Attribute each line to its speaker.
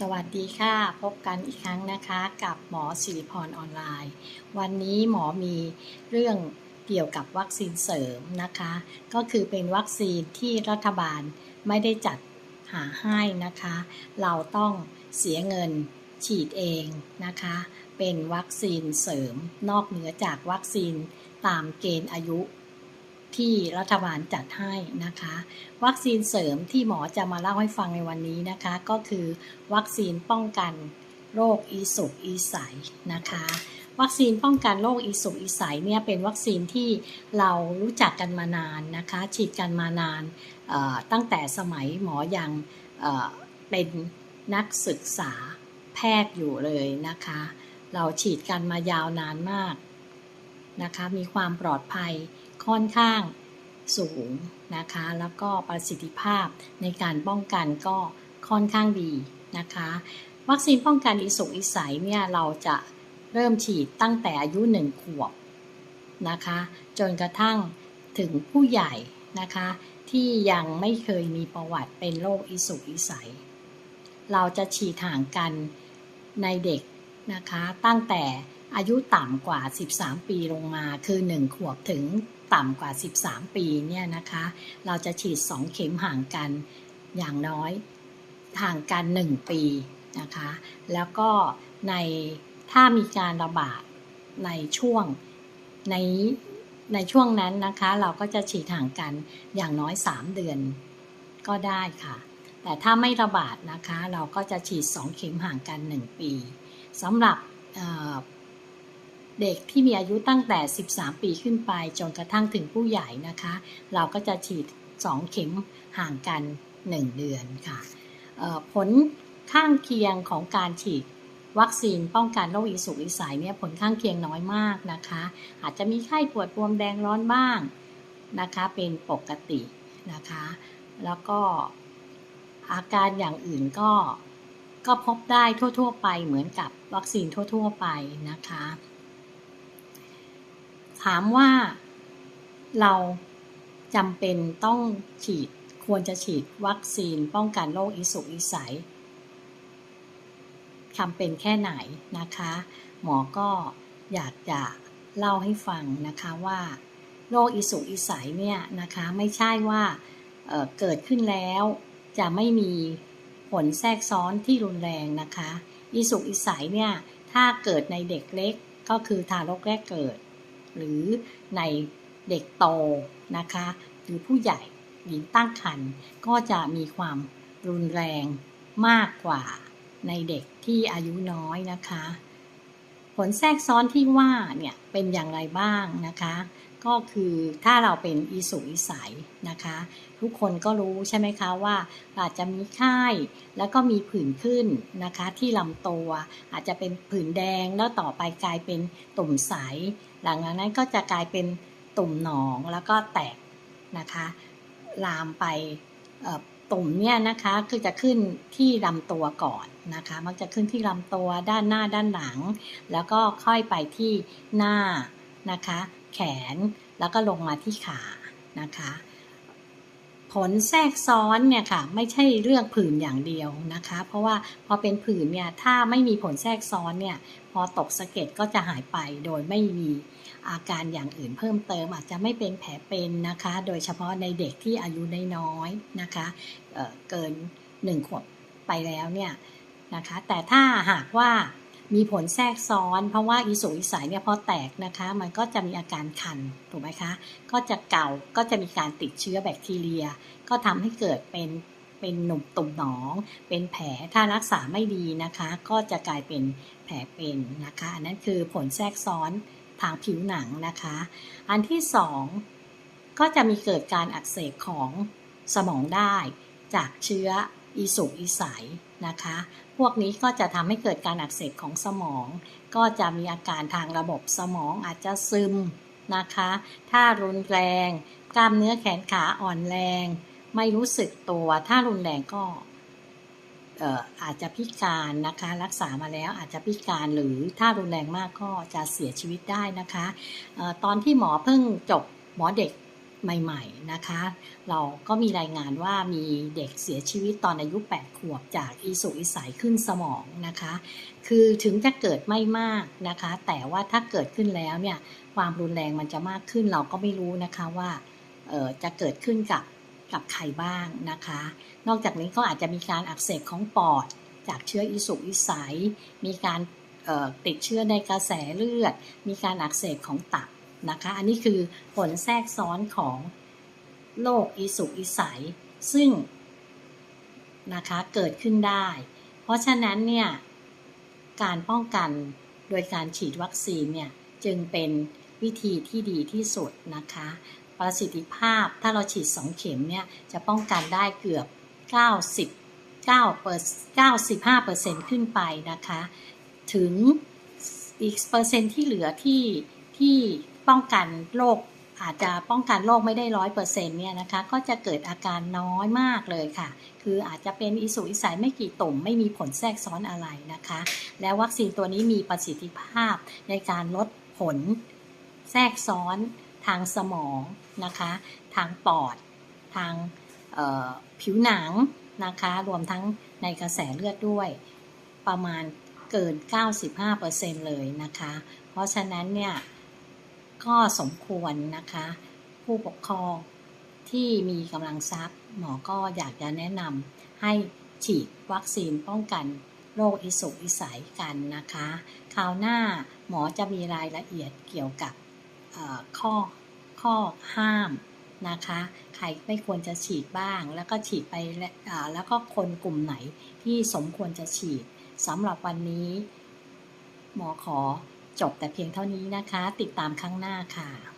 Speaker 1: สวัสดีค่ะ พบกันอีกครั้งนะคะกับหมอสิริพรออนไลน์ วันนี้หมอมีเรื่องเกี่ยวกับวัคซีนเสริมนะคะ ก็คือเป็นวัคซีนที่รัฐบาลไม่ได้จัดหาให้นะคะ เราต้องเสียเงินฉีดเองนะคะ เป็นวัคซีนเสริมนอกเหนือจากวัคซีนตามเกณฑ์อายุ ที่รัฐบาลจัดให้นะคะ วัคซีนเสริมที่หมอจะมาเล่าให้ฟังในวันนี้นะคะ ก็คือวัคซีนป้องกันโรคอีสุกอีใสนะคะ วัคซีนป้องกันโรคอีสุกอีใสเนี่ยเป็นวัคซีนที่เรารู้จักกันมานานนะคะ ฉีดกันมานานตั้งแต่สมัยหมอยังเเป็นนักศึกษาแพทย์อยู่เลยนะคะ เราฉีดกันมายาวนานมากนะคะ มีความปลอดภัย ค่อนข้างสูงนะคะ แล้วก็ประสิทธิภาพในการป้องกันก็ค่อนข้างดีนะคะ วัคซีนป้องกันอีสุกอีใสเนี่ยเราจะเริ่มฉีดตั้งแต่อายุหนึ่งขวบนะคะ จนกระทั่งถึงผู้ใหญ่นะคะ ที่ยังไม่เคยมีประวัติเป็นโรคอีสุกอีใสเราจะฉีดห่างกันในเด็กนะคะ ตั้งแต่อายุต่ำกว่า 13 ปีลงมาคือ 1 ขวบถึง ต่ำกว่า 13 ปีเนี่ยนะคะ เราจะฉีด 2 เข็มห่างกันอย่างน้อยห่างกัน 1 ปีนะคะ แล้วก็ในถ้ามีการระบาดในช่วงในในช่วงนั้นนะคะ เราก็จะฉีดห่างกันอย่างน้อย 3 เดือนก็ได้ค่ะ แต่ถ้าไม่ระบาดนะคะ เราก็จะฉีด 2 เข็มห่างกัน 1 ปีสำหรับ เด็กที่มีอายุตั้งแต่ 13 ปีขึ้นไป จนกระทั่งถึงผู้ใหญ่นะคะ เราก็จะฉีด 2 เข็มห่างกัน 1 เดือนค่ะผลข้างเคียงของการฉีดวัคซีนป้องกันโรคอีสุกอีใสเนี่ยผลข้างเคียงน้อยมากนะคะ อาจจะมีไข้ปวดบวมแดงร้อนบ้างนะคะเป็นปกตินะคะ แล้วก็อาการอย่างอื่นก็ก็พบได้ทั่ว ๆ ไปเหมือนกับวัคซีนทั่ว ๆ ไปนะคะ ถามว่าเราจำเป็นต้องฉีดควรจะฉีดวัคซีนป้องกันโรคอีสุกอีใสจำเป็นแค่ไหนนะคะ หมอก็อยากจะเล่าให้ฟังนะคะว่าโรคอีสุกอีใสเนี่ยนะคะไม่ใช่ว่าเเกิดขึ้นแล้วจะไม่มีผลแทรกซ้อนที่รุนแรงนะคะอีสุกอีใสเนี่ยถ้าเกิดในเด็กเล็กก็คือทารกแรกเกิด หรือในเด็กโตนะคะหรือผู้ใหญ่หญิงตั้งครรภ์ก็จะมีความรุนแรงมากกว่าในเด็กที่อายุน้อยนะคะ ผลแทรกซ้อนที่ว่าเนี่ยเป็นอย่างไรบ้างนะคะ ก็คือถ้าเราเป็นอีสุกอีใสนะคะ ทุกคนก็รู้ใช่ไหมคะว่าอาจจะมีไข้แล้วก็มีผื่นขึ้นนะคะ ที่ลำตัวอาจจะเป็นผื่นแดงแล้วต่อไปกลายเป็นตุ่มใส หลังจากนั้นก็จะกลายเป็นตุ่มหนองแล้วก็แตกนะคะ ลามไปตุ่มเนี่ยนะคะคือจะขึ้นที่ลำตัวก่อนนะคะ มักจะขึ้นที่ลำตัวด้านหน้าด้านหลัง แล้วก็ค่อยไปที่หน้านะคะ แขนแล้วก็ลงมาที่ขานะคะ ผลแทรกซ้อนเนี่ยค่ะไม่ใช่เรื่องผื่นอย่างเดียวนะคะ เพราะว่าพอเป็นผื่นเนี่ยถ้าไม่มีผลแทรกซ้อนเนี่ยพอตกสะเก็ดก็จะหายไปโดยไม่มีอาการอย่างอื่นเพิ่มเติมอาจจะไม่เป็นแผลเป็นนะคะ โดยเฉพาะในเด็กที่อายุน้อยๆนะคะเเกินหนึ่งขวบไปแล้วเนี่ยนะคะแต่ถ้าหากว่า มีผลแทรกซ้อน เพราะว่าอีสุกอีใสเนี่ยพอแตกนะคะ มันก็จะมีอาการคันถูกไหมคะ ก็จะเก่าก็จะมีการติดเชื้อแบคทีเรีย ก็ทำให้เกิดเป็นเป็นหนุ่มตุ่มหนอง เป็นแผลถ้ารักษาไม่ดีนะคะ ก็จะกลายเป็นแผลเป็นนะคะ อันนั้นคือผลแทรกซ้อนทางผิวหนังนะคะ อันที่สองก็จะมีเกิดการอักเสบของสมองได้จากเชื้ออีสุกอีใส นะคะ พวกนี้ก็จะทำให้เกิดการอักเสบของสมอง ก็จะมีอาการทางระบบสมองอาจจะซึมนะคะ ถ้ารุนแรง กล้ามเนื้อแขนขาอ่อนแรง ไม่รู้สึกตัว ถ้ารุนแรงก็อาจจะพิการนะคะ รักษามาแล้วอาจจะพิการหรือถ้ารุนแรงมากก็จะเสียชีวิตได้นะคะออตอนที่หมอเพิ่งจบหมอเด็ก ใหม่ๆนะคะ เราก็มีรายงานว่ามีเด็กเสียชีวิตตอนอายุ 8 ขวบจากอีสุกอีใสขึ้นสมองนะคะ คือถึงจะเกิดไม่มากนะคะ แต่ว่าถ้าเกิดขึ้นแล้วเนี่ยความรุนแรงมันจะมากขึ้นเราก็ไม่รู้นะคะว่าจะเกิดขึ้นกับกับใครบ้างนะคะ นอกจากนี้ก็อาจจะมีการอักเสบของปอด จากเชื้ออีสุกอีใสมีการติดเชื้อในกระแสเลือด มีการอักเสบของตับ นะคะ อันนี้คือผลแทรกซ้อนของโรคอีสุกอีใสซึ่งนะคะเกิดขึ้นได้ เพราะฉะนั้นเนี่ยการป้องกันโดยการฉีดวัคซีนเนี่ยจึงเป็นวิธีที่ดีที่สุดนะคะ ประสิทธิภาพถ้าเราฉีด 2 เข็มเนี่ยจะป้องกันได้เกือบ 90 9เปอร์95เปอร์เซ็นต์ขึ้นไปนะคะ ถึงอีกเปอร์เซ็นต์ที่เหลือที่ที่ ป้องกันโรคอาจจะป้องกันโรคไม่ได้ร้อยเปอร์เซ็นต์เนี่ยนะคะ ก็จะเกิดอาการน้อยมากเลยค่ะ คืออาจจะเป็นอิสุอิสัยไม่กี่ตุ่มไม่มีผลแทรกซ้อนอะไรนะคะ และวัคซีนตัวนี้มีประสิทธิภาพในการลดผลแทรกซ้อนทางสมองนะคะ ทางปอด ทางผิวหนังนะคะ รวมทั้งในกระแสเลือดด้วย ประมาณเกิน 95%เลยนะคะ เพราะฉะนั้นเนี่ย ก็สมควรนะคะ ผู้ปกครองที่มีกำลังทรัพย์ หมอก็อยากจะแนะนำให้ฉีดวัคซีนป้องกันโรคอิสุกอิสัยกันนะคะ คราวหน้าหมอจะมีรายละเอียดเกี่ยวกับข้อข้อห้ามนะคะ ใครไม่ควรจะฉีดบ้าง แล้วก็ฉีดไปแล้วก็คนกลุ่มไหนที่สมควรจะฉีดสำหรับวันนี้ หมอขอ จบแต่เพียงเท่านี้นะคะ ติดตามครั้งหน้าค่ะ